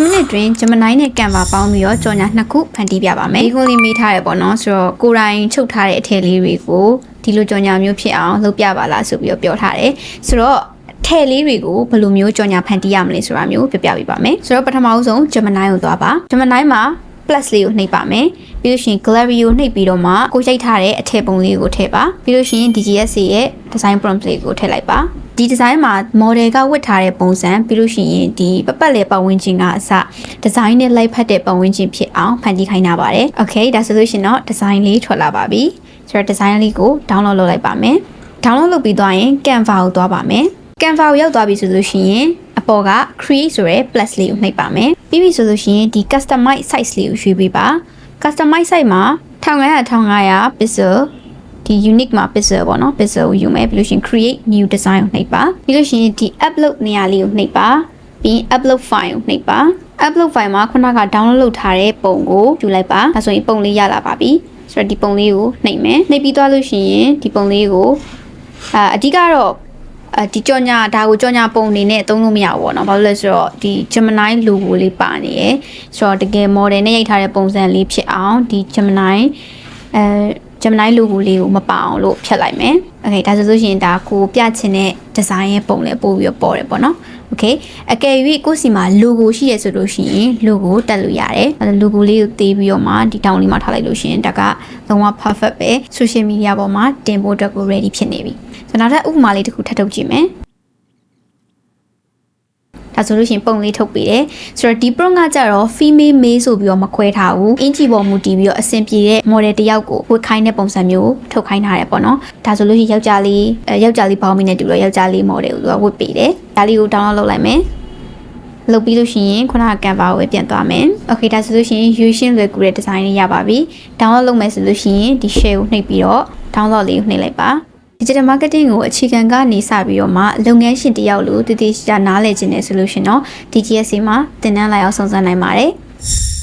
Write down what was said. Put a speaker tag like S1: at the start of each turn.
S1: 10မိနစ်တွင် Gemini နဲ့ Canva ပေါင်းပြီးတော့ကြော်ညာနှစ်ခုဖန်တီးပြပါမယ်ဒီကုန်းလေးမေးထားရပေါ့နော်ဆိုတော့ကိုယ်တိုင်ချုပ်ထားတဲ့အထည်လေးတွေကိုဒီလိုကြော်ညာမျိုးဖြစ်အောင်လုပ်ပြပါလားဆိုပြီးတော့ပြောထားတယ်ဆိုတော့ထဲလေးတွေကိုဘယ်လိုမျိုးကြော်ညာဖန်တီးရမလဲဆိုတာမျိုးပြပြပေးပါမယ်ဆိုတော့ပထမဆုံး Gemini ကိုသွားပါ Gemini မှာ plus လေးကိုနှိပ်ပါမယ်ပြီးလို့ရှိရင် gallery ကိုနှိပ်ပြီးတော့မှကိုရိုက်ထားတဲ့အထည်ပုံလေးကိုထည့်ပါပြီးလို့ရှိရင် DGS ရဲ့ design prompt လေးကိုထည့်လိုက်ပါ ဒီ design မှာ model ကဝတ်ထားတဲ့ပုံစံပြီးလို့ရှိရင်ဒီပပတ်လေပတ်ဝန်းကျင်ကအစ design နဲ့လိုက်ဖက်တဲ့ပတ်ဝန်းကျင်ဖြစ်အောင်ဖန်တီးခိုင်းတာပါတယ် okay ဒါဆိုလို့ရှိရင်တော့ design လေးထွက်လာပါပြီဆိုတော့ design လေးကို download လုပ်လိုက်ပါမယ် download လုပ်ပြီးသွားရင် Canva ကိုသွားပါမယ် Canva ကိုရောက်သွားပြီဆိုလို့ရှိရင်အပေါ်က create ဆိုရဲ plus လေးကိုနှိပ်ပါမယ်ပြီးပြီဆိုလို့ရှိရင်ဒီ customize size လေးကိုရွေးပေးပါ customize size မှာ1500 1500 pixel ဒီ unique မှာ pixel ပေါ့နော် pixel ကိုယူမယ်ပြီးလို့ရှိရင် create new design ကိုနှိပ်ပါပြီးလို့ရှိရင်ဒီ upload နေရာလေးကိုနှိပ်ပါပြီး upload file ကိုနှိပ်ပါ upload file မှာခုနက download လုပ်ထားတဲ့ပုံကိုယူလိုက်ပါဒါဆိုရင်ပုံလေးရလာပါပြီဆိုတော့ဒီပုံလေးကိုနှိပ်မယ်နှိပ်ပြီးသွားလို့ရှိရင်ဒီပုံလေးကိုအာအဓိကတော့အဲဒီကြောညာဒါကိုကြောညာပုံအနေနဲ့သုံးလို့မရဘူးပေါ့နော်ဘာလို့လဲဆိုတော့ဒီ Gemini logo လေးပါနေရယ်ဆိုတော့တကယ် model နဲ့ရိုက်ထားတဲ့ပုံစံလေးဖြစ်အောင်ဒီ Gemini အဲ Gemini logo လေးကိုမပါအောင်လို့ဖြတ်လိုက်မယ်။ Okay ဒါဆိုလို့ရှိရင်ဒါကိုပြချင်တဲ့ design ရဲ့ပုံလေးပို့ပြီးတော့ပေါ်တယ်ပေါ့နော်။ Okay အကယ်၍ကိုယ့်စီမှာ logo ရှိရဆိုလို့ရှိရင် logo တက်လို့ရတယ်။အဲ logo လေးကိုသေးပြီးတော့မှဒီတောင်းလေးမှာထားလိုက်လို့ရှိရင်ဒါကလုံးဝ perfect ပဲ social media ပေါ်မှာတင်ဖို့အတွက်ကို ready ဖြစ်နေပြီ။ဆိုတော့နောက်ထပ်ဥပမာလေးတစ်ခုထပ်ထုတ်ကြည့်မယ်။ ဒါဆိုလို့ရှိရင်ပုံလေးထုတ်ပေးတယ်ဆိုတော့ဒီ prompt ကကြတော့ female male ဆိုပြီးတော့မခွဲထားဘူးအင်ဂျီပေါ်မူတည်ပြီးတော့အဆင်ပြေတဲ့ model တစ်ယောက်ကိုဝတ်ခိုင်းတဲ့ပုံစံမျိုးထုတ်ခိုင်းထားတယ်ပေါ့နော်ဒါဆိုလို့ရှိရင်ယောက်ျားလေးအဲယောက်ျားလေးဘောင်းမီနဲ့တူတော့ယောက်ျားလေး model ကိုသူကဝတ်ပေးတယ်ဒါလေးကို download လုပ်လိုက်မယ်လုပ်ပြီးလို့ရှိရင်ခုနက Canva ကိုပဲပြန်သွားမယ်။ Okay ဒါဆိုလို့ရှိရင်ရွေးရှင်းလွယ်ကူတဲ့ design လေးရပါပြီ။ download လုပ်မယ်ဆိုလို့ရှိရင်ဒီ share ကိုနှိပ်ပြီးတော့ download လေးကိုနှိပ်လိုက်ပါ digital marketing ကိုအခြေခံကနေစပြီးတော့မှလုပ်ငန်းရှင်တယောက်လိုတည်တည်ရှာနားလည်ခြင်းနဲ့ဆိုလို့ရှင်တော့ DGS မှာသင်တန်းလိုက်အောင်စုံစမ်းနိုင်ပါတယ်။